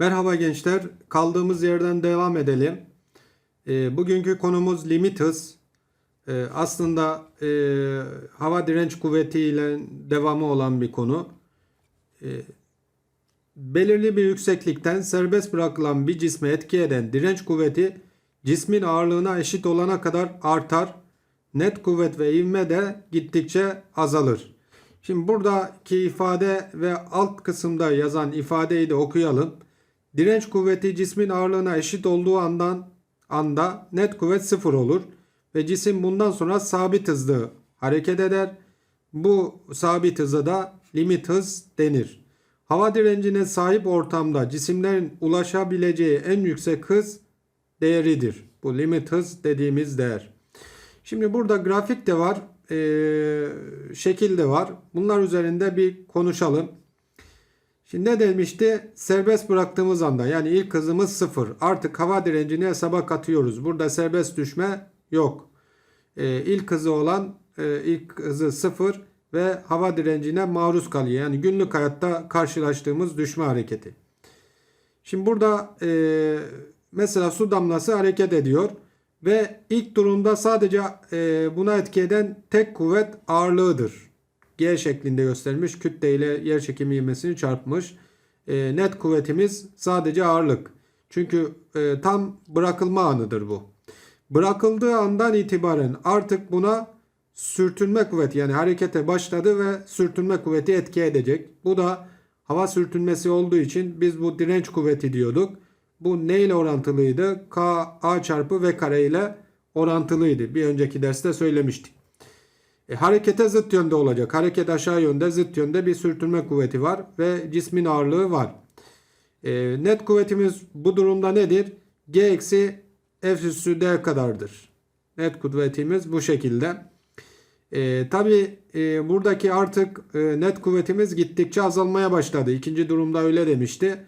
Merhaba gençler. Kaldığımız yerden devam edelim. Ee, bugünkü konumuz limit hız. Ee, aslında e, hava direnç kuvveti ile devamı olan bir konu. Ee, belirli bir yükseklikten serbest bırakılan bir cisme etki eden direnç kuvveti cismin ağırlığına eşit olana kadar artar. Net kuvvet ve ivme de gittikçe azalır. Şimdi buradaki ifade ve alt kısımda yazan ifadeyi de okuyalım. Direnç kuvveti cismin ağırlığına eşit olduğu andan anda net kuvvet sıfır olur ve cisim bundan sonra sabit hızlı hareket eder. Bu sabit hıza da limit hız denir. Hava direncine sahip ortamda cisimlerin ulaşabileceği en yüksek hız değeridir. Bu limit hız dediğimiz değer. Şimdi burada grafik de var, şekil de var. Bunlar üzerinde bir konuşalım. Şimdi ne demişti? Serbest bıraktığımız anda yani ilk hızımız sıfır. Artık hava direncini hesaba katıyoruz. Burada serbest düşme yok. Ee, ilk hızı olan e, ilk hızı sıfır ve hava direncine maruz kalıyor. Yani günlük hayatta karşılaştığımız düşme hareketi. Şimdi burada e, mesela su damlası hareket ediyor ve ilk durumda sadece e, buna etki eden tek kuvvet ağırlığıdır. G şeklinde gösterilmiş kütle ile yer çekimi ivmesini çarpmış. E, net kuvvetimiz sadece ağırlık. Çünkü e, tam bırakılma anıdır bu. Bırakıldığı andan itibaren artık buna sürtünme kuvveti yani harekete başladı ve sürtünme kuvveti etki edecek. Bu da hava sürtünmesi olduğu için biz bu direnç kuvveti diyorduk. Bu ne ile orantılıydı? K A çarpı V kare ile orantılıydı. Bir önceki derste söylemiştik. E, harekete zıt yönde olacak. Hareket aşağı yönde zıt yönde bir sürtünme kuvveti var ve cismin ağırlığı var. E, net kuvvetimiz bu durumda nedir? G eksi F üssü D kadardır. Net kuvvetimiz bu şekilde. E, Tabi e, buradaki artık e, net kuvvetimiz gittikçe azalmaya başladı. İkinci durumda öyle demişti.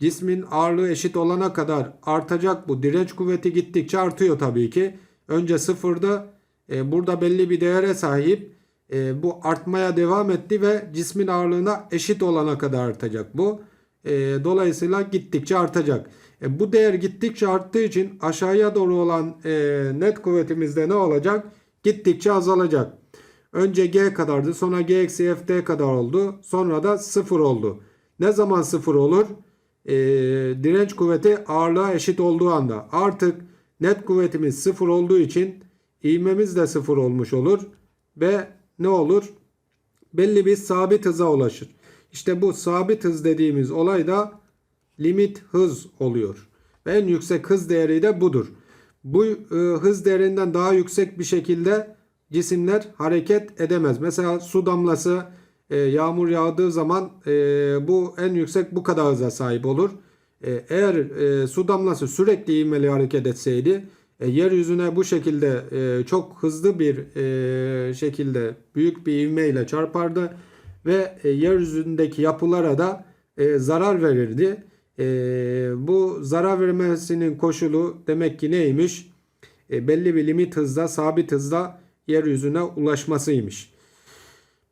Cismin ağırlığı eşit olana kadar artacak bu. Direnç kuvveti gittikçe artıyor tabii ki. Önce sıfırdı. E, burada belli bir değere sahip. E, bu artmaya devam etti ve cismin ağırlığına eşit olana kadar artacak bu. E, dolayısıyla gittikçe artacak. Bu değer gittikçe arttığı için aşağıya doğru olan net kuvvetimizde ne olacak? Gittikçe azalacak. Önce G kadardı sonra G eksi FD kadar oldu. Sonra da sıfır oldu. Ne zaman sıfır olur? Direnç kuvveti ağırlığa eşit olduğu anda. Artık net kuvvetimiz sıfır olduğu için ivmemiz de sıfır olmuş olur. Ve ne olur? Belli bir sabit hıza ulaşır. İşte bu sabit hız dediğimiz olay da limit hız oluyor. Ve en yüksek hız değeri de budur. Bu e, hız değerinden daha yüksek bir şekilde cisimler hareket edemez. Mesela su damlası e, yağmur yağdığı zaman e, bu en yüksek bu kadar hıza sahip olur. E, eğer e, su damlası sürekli ivmeli hareket etseydi e, yeryüzüne bu şekilde e, çok hızlı bir e, şekilde büyük bir ivmeyle çarpardı ve e, yeryüzündeki yapılara da e, zarar verirdi. E, bu zarar vermesinin koşulu demek ki neymiş? E, belli bir limit hızda, sabit hızda yeryüzüne ulaşmasıymış.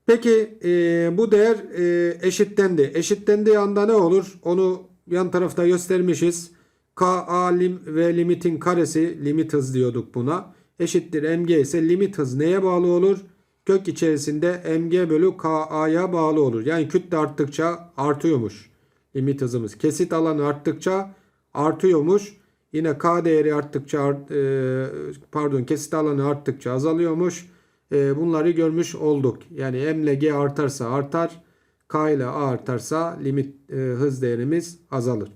Peki e, bu değer e, eşitlendi. Eşitlendiği anda ne olur? Onu yan tarafta göstermişiz. K A lim ve limitin karesi limit hız diyorduk buna. Eşittir mg ise limit hız neye bağlı olur? Kök içerisinde mg bölü ka'ya bağlı olur. Yani kütle arttıkça artıyormuş limit hızımız. Kesit alanı arttıkça artıyormuş. Yine k değeri arttıkça art, e, pardon kesit alanı arttıkça azalıyormuş. E, bunları görmüş olduk. Yani m ile g artarsa artar. K ile a artarsa limit e, hız değerimiz azalır.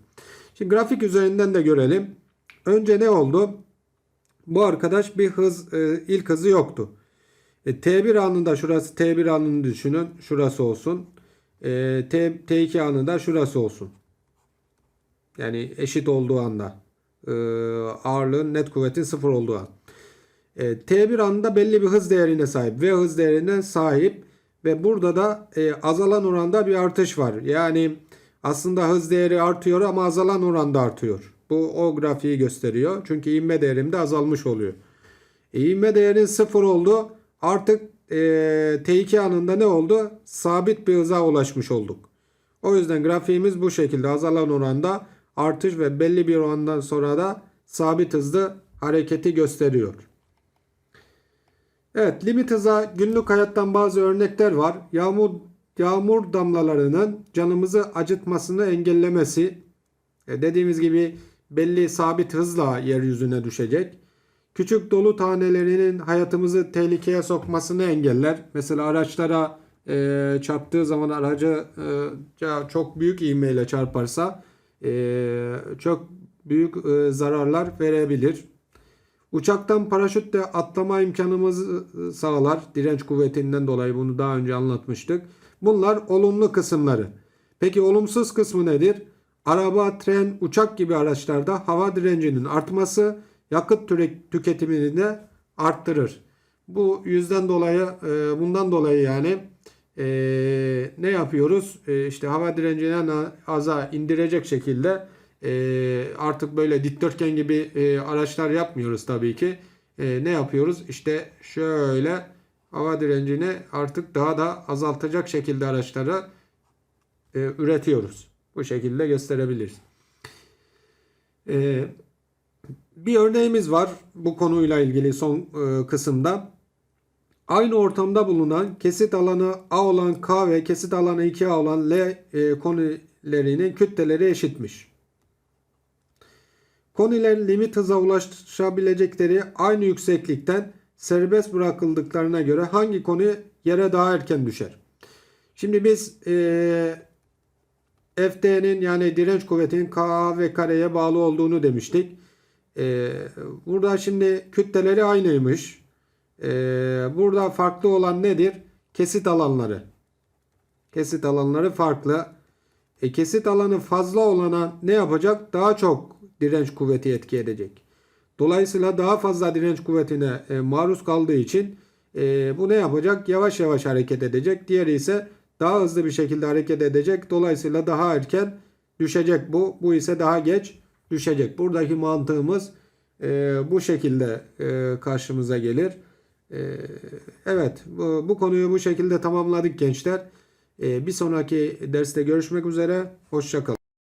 Şimdi grafik üzerinden de görelim. Önce ne oldu? Bu arkadaş bir hız e, ilk hızı yoktu. E, T1 anında şurası T1 anını düşünün. Şurası olsun. E, T, T2 anında şurası olsun. Yani eşit olduğu anda. E, ağırlığın net kuvvetin sıfır olduğu an. E, T1 anında belli bir hız değerine sahip. V hız değerine sahip. Ve burada da e, azalan oranda bir artış var. Yani aslında hız değeri artıyor ama azalan oranda artıyor. Bu o grafiği gösteriyor. Çünkü inme değerim de azalmış oluyor. E, inme değerin sıfır oldu. Artık e, T2 anında ne oldu? Sabit bir hıza ulaşmış olduk. O yüzden grafiğimiz bu şekilde azalan oranda artış ve belli bir orandan sonra da sabit hızlı hareketi gösteriyor. Evet, limit hıza günlük hayattan bazı örnekler var. Yağmur yağmur damlalarının canımızı acıtmasını engellemesi. E, dediğimiz gibi belli sabit hızla yeryüzüne düşecek. Küçük dolu tanelerinin hayatımızı tehlikeye sokmasını engeller. Mesela araçlara e, çarptığı zaman araca e, çok büyük ivmeyle çarparsa e, çok büyük e, zararlar verebilir. Uçaktan paraşütle atlama imkanımızı sağlar. Direnç kuvvetinden dolayı bunu daha önce anlatmıştık. Bunlar olumlu kısımları. Peki olumsuz kısmı nedir? Araba, tren, uçak gibi araçlarda hava direncinin artması yakıt tüketimini de arttırır. Bu yüzden dolayı e, bundan dolayı yani e, ne yapıyoruz? E, işte hava direncini aza indirecek şekilde e, artık böyle dikdörtgen gibi araçlar yapmıyoruz tabii ki. Ne yapıyoruz? İşte şöyle hava direncini artık daha da azaltacak şekilde araçları e, üretiyoruz. Bu şekilde gösterebiliriz. E, bir örneğimiz var bu konuyla ilgili son e, kısımda. Aynı ortamda bulunan kesit alanı A olan K ve kesit alanı 2A olan L e, konilerinin kütleleri eşitmiş. Koniler limit hıza ulaşabilecekleri aynı yükseklikten serbest bırakıldıklarına göre hangi koni yere daha erken düşer? Şimdi biz e, FD'nin yani direnç kuvvetinin K ve kareye bağlı olduğunu demiştik. E, burada şimdi kütleleri aynıymış. E, burada farklı olan nedir? Kesit alanları. Kesit alanları farklı. E, kesit alanı fazla olana ne yapacak? Daha çok direnç kuvveti etki edecek. Dolayısıyla daha fazla direnç kuvvetine e, maruz kaldığı için e, bu ne yapacak? Yavaş yavaş hareket edecek. Diğeri ise daha hızlı bir şekilde hareket edecek. Dolayısıyla daha erken düşecek bu. Bu ise daha geç düşecek. Buradaki mantığımız e, bu şekilde e, karşımıza gelir. E, evet bu, bu konuyu bu şekilde tamamladık gençler. E, bir sonraki derste görüşmek üzere. Hoşçakalın.